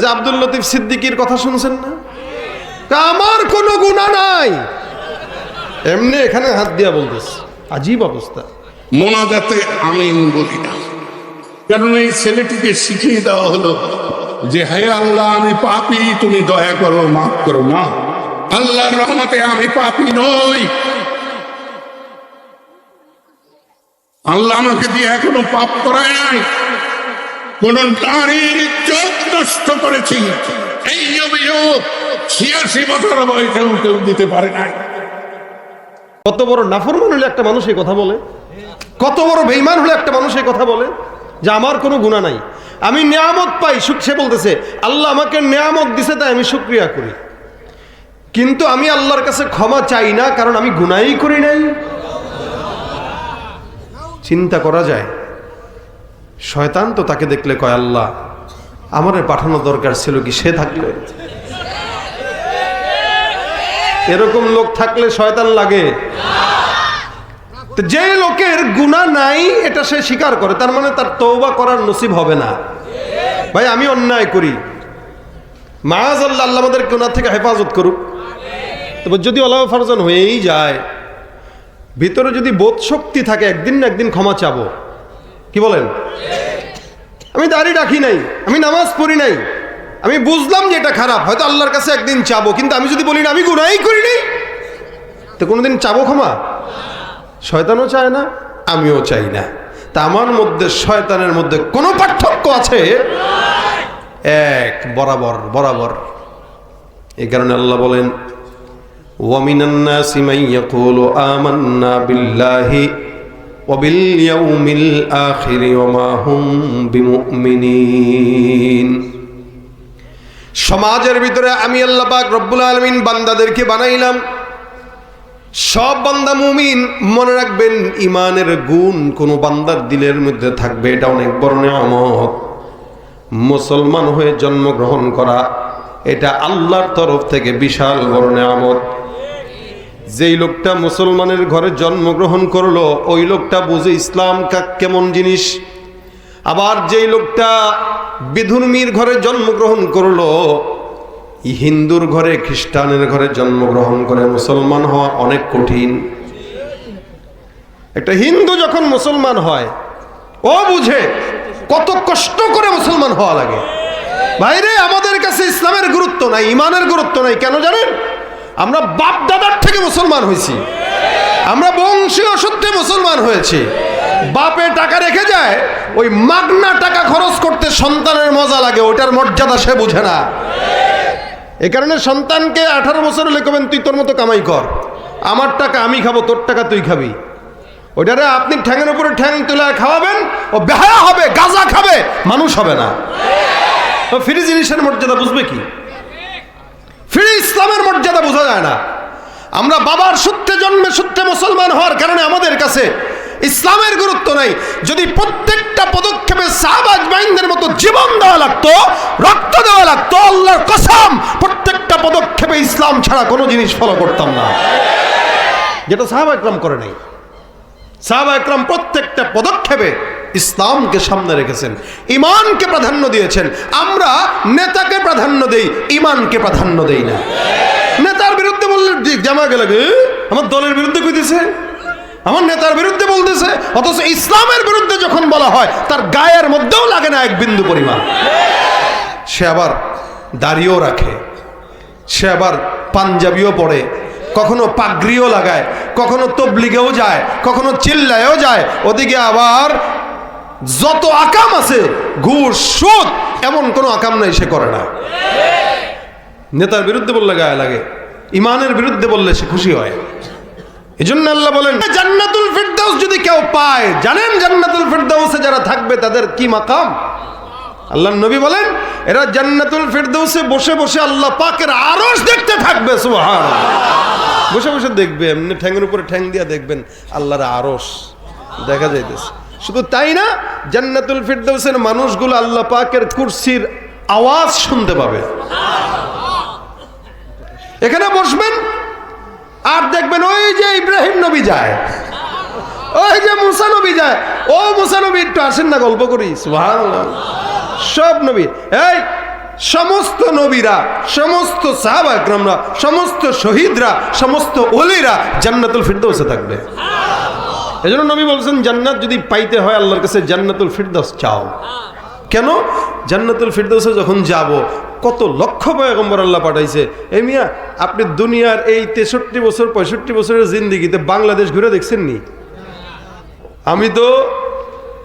যে আব্দুল লতিফ সিদ্দিকির কথা শুনছেন না? আমার কোনো গুণা নাই। এমনি এখানে হাত দিয়া বলতেছে, আজীব অবস্থা। মোনাজাতে আমিন বলি না। কারণ এই ছেলেটিকে শিখিয়ে দেওয়া হলো যে, হে আল্লাহ, আমি পাপি, তুমি দয়া করো, মাফ করো, না। আল্লাহর রহমতে আমি পাপি নই। আল্লাহ আমাকে দিয়ে এখনও পাপ করায় নাই। কোন নারীর চোখ নষ্ট করেছি। এই অভিযোগ ছিয়াশি বছর বয়সেও কেউ দিতে পারে নাই। কত বড় নাফরমান হলে একটা মানুষ এই কথা বলে? কত বড় বেইমান হলে একটা মানুষ এই কথা বলে? যে আমার কোনো গুণা নাই। আমি নিয়ামত পাই, সুখ সে বলতেছে, আল্লাহ আমাকে নিয়ামত দিছে, তাই আমি শুক্রিয়া করি। কিন্তু আমি আল্লাহর কাছে ক্ষমা চাই না, কারণ আমি গুনাই করি নাই। চিন্তা করা যায়। শয়তান তো তাকে দেখলে কয়, আল্লাহ, আমারে পাঠানো দরকার ছিল কি সে থাকলে এরকম লোক থাকলে শয়তান লাগে। যে লোকের গুণা নাই, এটা সে স্বীকার করে। তার মানে তার তৌবা করার নসিব হবে না। ভাই, আমি অন্যায় করি। মায়াজ আল্লাহ আল্লাহ আমাদের গুণা থেকে হেফাজত করুক। তবে যদি অলাহ ফারজান হয়েই যায়, ভিতরে যদি বোধ শক্তি থাকে, একদিন না একদিন ক্ষমা চাবো। কি বলেন? আমি দাড়ি রাখি নাই, আমি নামাজ পড়ি নাই, আমি বুঝলাম যে এটা খারাপ, হয়তো আল্লাহর কাছে একদিন চাবো, কিন্তু আমি যদি বলি না, আমি গুনাই করি নাই। তো কোনোদিন চাবো ক্ষমা? শয়তানও চায় না, আমিও চাই না। তা আমার মধ্যে, শয়তানের মধ্যে কোনো পার্থক্য আছে? এক, বরাবর বরাবর। এই কারণে আল্লাহ বলেন ওয়ামিনান্না সিমাইয়া কোলো আমান্না বিল্লাহি وباليوم الآخر وما هم بمؤمنين সমাজের ভিতরে আমি আল্লাহ পাক রব্বুল আলমিন বান্দাদেরকে বানাইলাম সব বান্দা মুমিন মনে রাখবেন ইমানের গুণ কোনো বান্দার দিলের মধ্যে থাকবে এটা অনেক বড় নেয়ামত মুসলমান হয়ে জন্মগ্রহণ করা এটা আল্লাহর তরফ থেকে বিশাল বড় নেয়ামত যেই লোকটা মুসলমানের ঘরে জন্মগ্রহণ করল, ওই লোকটা বুঝে ইসলাম কা- কেমন জিনিস? আবার যেই লোকটা বিধুর্মীর ঘরে জন্মগ্রহণ করল হিন্দুর ঘরে, খ্রিস্টানের ঘরে জন্মগ্রহণ করে মুসলমান হওয়া অনেক কঠিন। একটা হিন্দু যখন মুসলমান হয়, ও বুঝে কত কষ্ট করে মুসলমান হওয়া লাগে। বাইরে আমাদের কাছে ইসলামের গুরুত্ব নাই, ইমানের গুরুত্ব নাই, কেন জানেন? আমরা বাপ দাদার থেকে মুসলমান হয়েছি। আমরা বংশীয় সূত্রে মুসলমান হয়েছি। বাপে টাকা রেখে যায়, ওই মাগনা টাকা খরচ করতে সন্তানের মজা লাগে, ওটার মর্যাদা সে বুঝে না। এ কারণে সন্তানকে আঠারো বছর হলে কবেন, তুই তোর মতো কামাই কর, আমার টাকা আমি খাব, তোর টাকা তুই খাবি। ওইটারে আপনি ঠ্যাঙের উপরে ঠ্যাং তুলে খাওয়াবেন, ও বেহায়া হবে, গাজা খাবে, মানুষ হবে না। তো ফ্রি জিনিসের মর্যাদা বুঝবে কি? ফ্রি ইসলামের মর্যাদা বোঝা যায় না। আমরা বাবার সূত্রে জন্মে সূত্রে মুসলমান হওয়ার কারণে আমাদের কাছে ইসলামের গুরুত্ব নাই। যদি প্রত্যেকটা পদক্ষেপে সাহাবাজ বাইনদের মতো জীবন দেওয়া লাগতো, রক্ত দেওয়া লাগতো, আল্লাহর কসম, প্রত্যেকটা পদক্ষেপে ইসলাম ছাড়া কোনো জিনিস ফলো করতাম না। যেটা সাহাবা করে নাই। সাহাবা প্রত্যেকটা পদক্ষেপে ইসলামকে সামনে রেখেছেন ইমানকে প্রাধান্য দিয়েছেন। আমরা নেতাকে প্রাধান্য দেই ইমানকে প্রাধান্য দেই না। নেতার বিরুদ্ধে বললে জামা গেলে "এ, আমার দলের বিরুদ্ধে কইতেছে আমার নেতার বিরুদ্ধে বলতেছে অথচ ইসলামের বিরুদ্ধে যখন বলা হয় তার গায়ের মধ্যেও লাগে না এক বিন্দু পরিমাণ। সে আবার দাড়িও রাখে সে আবার পাঞ্জাবিও পড়ে কখনো পাগড়িও লাগায় কখনো তবলিগেও যায় কখনো চিল্লায়ও যায় ওদিকে আবার যত আকাম আছে, ঘুষ, সুদ, এমন কোনো আকাম নাই সে করে না। নেতার বিরুদ্ধে বললে গায়ে লাগে, ইমানের বিরুদ্ধে বললে সে খুশি হয়। এই জন্য আল্লাহ বলেন, জান্নাতুল ফিরদাউস যদি কেউ পায়, জানেন জান্নাতুল ফিরদাউসে যারা থাকবে তাদের কি মাকাম? আল্লাহ নবী বলেন, এরা জান্নাতুল ফিরদৌসে বসে বসে আল্লাহ পাকের আরশ দেখতে থাকবে সুবহান বসে বসে দেখবে, এমনি ঠ্যাংয়ের উপরে ঠ্যাং দিয়া দেখবেন, আল্লাহর আরশ দেখা যাইতেছে। শুধু তাই না, জান্নাতুল ফিরদৌসের মানুষগুলো আল্লাহ পাকের কুরসির আওয়াজ শুনতে পাবে। এখানে বসবেন, আর দেখবেন ওই যে ইব্রাহিম নবী যায়, ওই যে মুসা নবী যায়। ও মুসা নবী, একটু আসেন না, গল্প করি। সব নবী, এই সমস্ত নবীরা, সমস্ত সাহাবা একরামরা সমস্ত শহীদরা, সমস্ত ওলিরা জান্নাতুল ফিরদৌসে থাকবে। এজন্য নবী বলছেন, জান্নাত যদি পাইতে হয় আল্লাহর কাছে জান্নাতুল ফিরদৌস চাও। কেন? জান্নাতুল ফিরদৌসে যখন যাব, কত লক্ষ পয়গম্বর আল্লাহ পাঠাইছে। এই মিয়া, আপনি দুনিয়ার এই তেষট্টি বছর, পঁয়ষট্টি বছরের জিন্দিগিতে বাংলাদেশ ঘুরে দেখছেন নি? আমি তো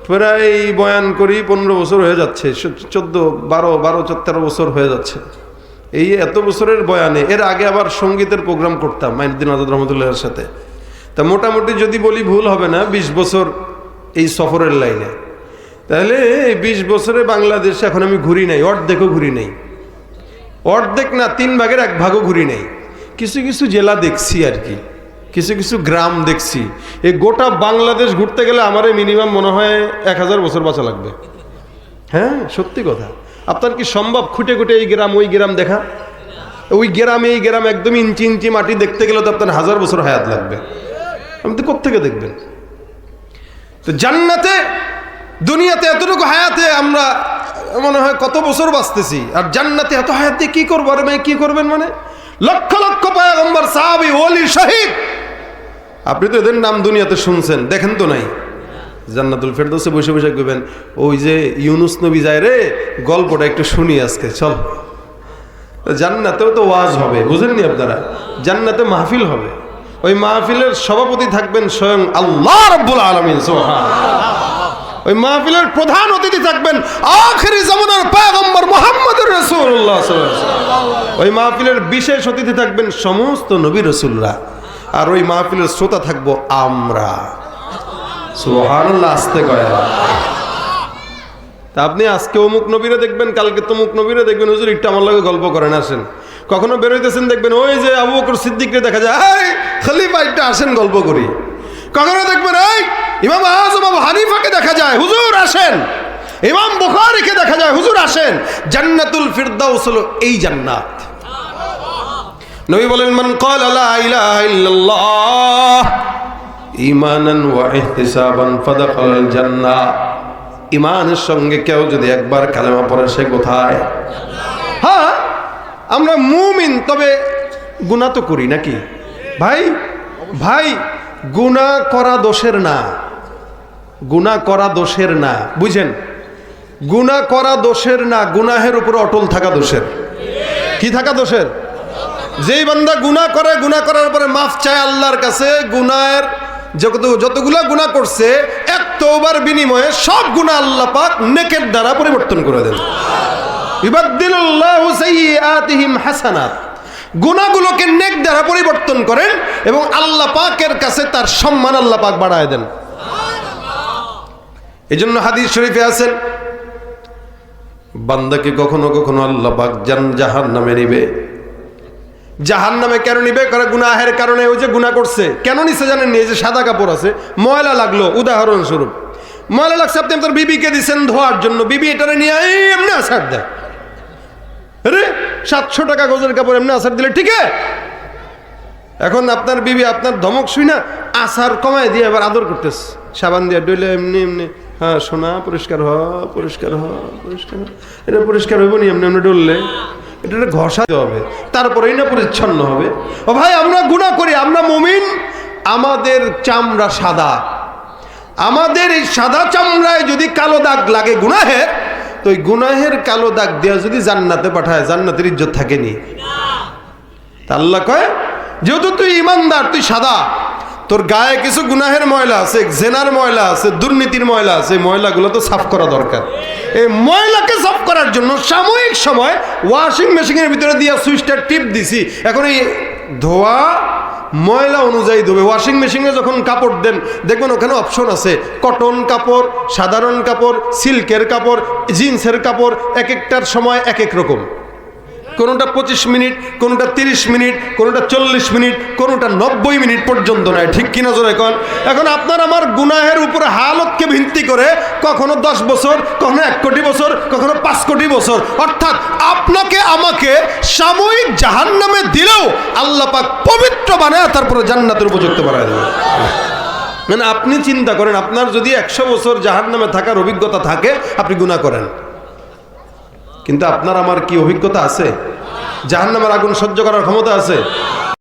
প্রায় বয়ান করি, পনেরো বছর হয়ে যাচ্ছে, চোদ্দ, বারো বারো তেরো বছর হয়ে যাচ্ছে। এই এত বছরের বয়ানে, এর আগে আবার সঙ্গীতের প্রোগ্রাম করতাম মাইনুদ্দিন আজাদ রহমতুল্লাহর সাথে। তা মোটামুটি যদি বলি ভুল হবে না, বিশ বছর এই সফরের লাইনে। তাহলে এই বিশ বছরে বাংলাদেশে এখন আমি ঘুরি নাই, অর্ধেকও ঘুরি নাই। অর্ধেক না, তিন ভাগের এক ভাগও ঘুরি নাই। কিছু কিছু জেলা দেখছি আর কি, কিছু কিছু গ্রাম দেখছি। এই গোটা বাংলাদেশ ঘুরতে গেলে আমার মিনিমাম মনে হয় এক হাজার বছর বাঁচা লাগবে। হ্যাঁ সত্যি কথা। আপনার কি সম্ভব খুঁটে খুঁটে এই গ্রাম, ওই গ্রাম দেখা? ওই গ্রাম, এই গ্রাম একদম ইঞ্চি ইঞ্চি মাটি দেখতে গেলে তো আপনার হাজার বছর হায়াত লাগবে। আপনি তো কোথেকে দেখবেন? তো জান্নাতে, দুনিয়াতে এতটুকু হায়াতে আমরা মনে হয় কত বছর বাঁচতেছি, আর জান্নাতে এত হায়াতে কি করব? আরে ভাই, কি করবেন মানে? লক্ষ লক্ষ পায়গম্বর, সাহাবি, ওলি, শহীদ! আপনি তো এদের নাম দুনিয়াতে শুনছেন, দেখেন তো নাই। জান্নাতুল ফেরদৌসে বসে বসে কইবেন, ওই যে ইউনুস নবী যায় রে, গল্পটা একটু শুনি আজকে, চল। জান্নাতেও তো ওয়াজ হবে, বুঝেননি আপনারা? জান্নাতে মাহফিল হবে। ওই মাহফিলের সভাপতি থাকবেন স্বয়ং আল্লাহ রব্বুল আলমিন ওই মাহফিলের প্রধান অতিথি থাকবেন আখেরি জামানার পয়গম্বর আলাইহি ওয়াসাল্লাম। ওই মাহফিলের বিশেষ অতিথি থাকবেন সমস্ত নবী রসুলরা। আর ওই মাহফিলের শ্রোতা থাকব আমরা। আসতে তা আপনি আজকে অমুক নবীরে দেখবেন, কালকে তমুক নবীরে দেখবেন। হুজুর, একটু আমার লগে গল্প করেন, আসেন। কখনো বেরোইতেছেন দেখবেন ওই যে আবু বকর সিদ্দিককে দেখা যায়, এই, খলিফা আসেন গল্প করি। কখনো দেখবেন, এই, ইমাম আজম আবু হানিফাকে দেখা যায়, হুজুর আসেন। ইমাম বুখারীকে দেখা যায়, হুজুর আসেন। জান্নাতুল ফিরদাউস হলো এই জান্নাত। নবী বলেন, মান ক্বালা লা ইলাহা ইল্লাল্লাহ ঈমানান ওয়া ইহতিসাবান ফাদাখালাল জান্নাহ। ইমানের সঙ্গে কেউ যদি একবার কালেমা পড়ে, সে কোথায়? হ্যাঁ আমরা মুমিন, তবে গুণা তো করি নাকি? ভাই ভাই গুণা করা দোষের না। গুণা করা দোষের না। বুঝেন? গুণা করা দোষের না, গুনাহের উপর অটল থাকা দোষের। কি থাকা দোষের? যেই বান্দা গুনাহ করে, গুনাহ করার পরে মাফ চায় আল্লাহর কাছে, গুনাহের যত যতগুলা গুনাহ করছে, এক তওবার বিনিময়ে সব গুনাহ আল্লাহ পাক নেকের দ্বারা পরিবর্তন করে দেন। হাসানাত। নেক দ্বারা পরিবর্তন করেন এবং আল্লাহ পাকের কাছে তার সম্মান আল্লাহ পাক বাড়ায় দেন। এই জন্য হাদিস শরীফে আছেন বান্দাকে কখনো কখনো আল্লাহ পাক জান জাহান নামে নিবে। জাহান নামে কেন নিবে? করে গুনাহের কারণে ওই যে গুনাহ করছে। কেন নিছে জানেন এই যে সাদা কাপড় আছে, ময়লা লাগল, উদাহরণস্বরূপ। ময়লা লাগছে, আপনি আপনার বিবিকে দিচ্ছেন ধোয়ার জন্য। বিবি এটারে নিয়ে এমনি আসার দেয়। সাতশো টাকা গজের কাপড় এমনি আসার দিলে ঠিক এখন আপনার বিবি আপনার ধমক শুই না আসার কমায় দিয়ে আবার আদর করতেছে। সাবান দিয়ে ডইলে এমনি এমনি হ্যাঁ সোনা, পরিষ্কার হ পরিষ্কার হ, পরিষ্কার। এটা পরিষ্কার হইব নি, এমনি এমনি ডললে এটা ঘষাতে হবে, তারপরেই না পরিচ্ছন্ন হবে। ও ভাই, আমরা গুণা করি, আমরা মুমিন। আমাদের চামড়া সাদা। আমাদের এই সাদা চামড়ায় যদি কালো দাগ লাগে, গুনাহের তো ওই গুনাহের কালো দাগ দেওয়া যদি জান্নাতে পাঠায়, জান্নাতের ইজ্জত থাকেনি। তা আল্লাহ কয়, যেহেতু তুই ইমানদার, তুই সাদা, তোর গায়ে কিছু গুনাহের ময়লা আছে, জেনার ময়লা আছে, দুর্নীতির ময়লা আছে ময়লাগুলো তো সাফ করা দরকার। এই ময়লাকে সাফ করার জন্য সাময়িক সময় ওয়াশিং মেশিনের ভিতরে দিয়ে সুইচটা টিপ দিছি। এখন এই ধোয়া ময়লা অনুযায়ী ধুবে। ওয়াশিং মেশিনে যখন কাপড় দেন, দেখবেন ওখানে অপশন আছে। কটন কাপড়, সাধারণ কাপড় সিল্কের কাপড় জিন্সের কাপড়, এক একটার সময় এক এক রকম। কোনোটা পঁচিশ মিনিট, কোনোটা তিরিশ মিনিট, কোনোটা চল্লিশ মিনিট, কোনোটা নব্বই মিনিট পর্যন্ত নয়। ঠিক কিনা জোরে এখন এখন আপনার আমার গুনাহের উপরে হালতকে ভিত্তি করে কখনো দশ বছর, কখনো এক কোটি বছর, কখনো পাঁচ কোটি বছর। অর্থাৎ আপনাকে আমাকে সাময়িক জাহান নামে দিলেও আল্লাহ পাক পবিত্র বানায় তারপরে জান্নাতের উপযুক্ত বানায় দেবে। মানে আপনি চিন্তা করেন, আপনার যদি একশো বছর জাহান নামে থাকার অভিজ্ঞতা থাকে, আপনি গুণা করেন। কিন্তু আপনার আমার কি অভিজ্ঞতা আছে? জাহান্নামের আগুন সহ্য করার ক্ষমতা আছে?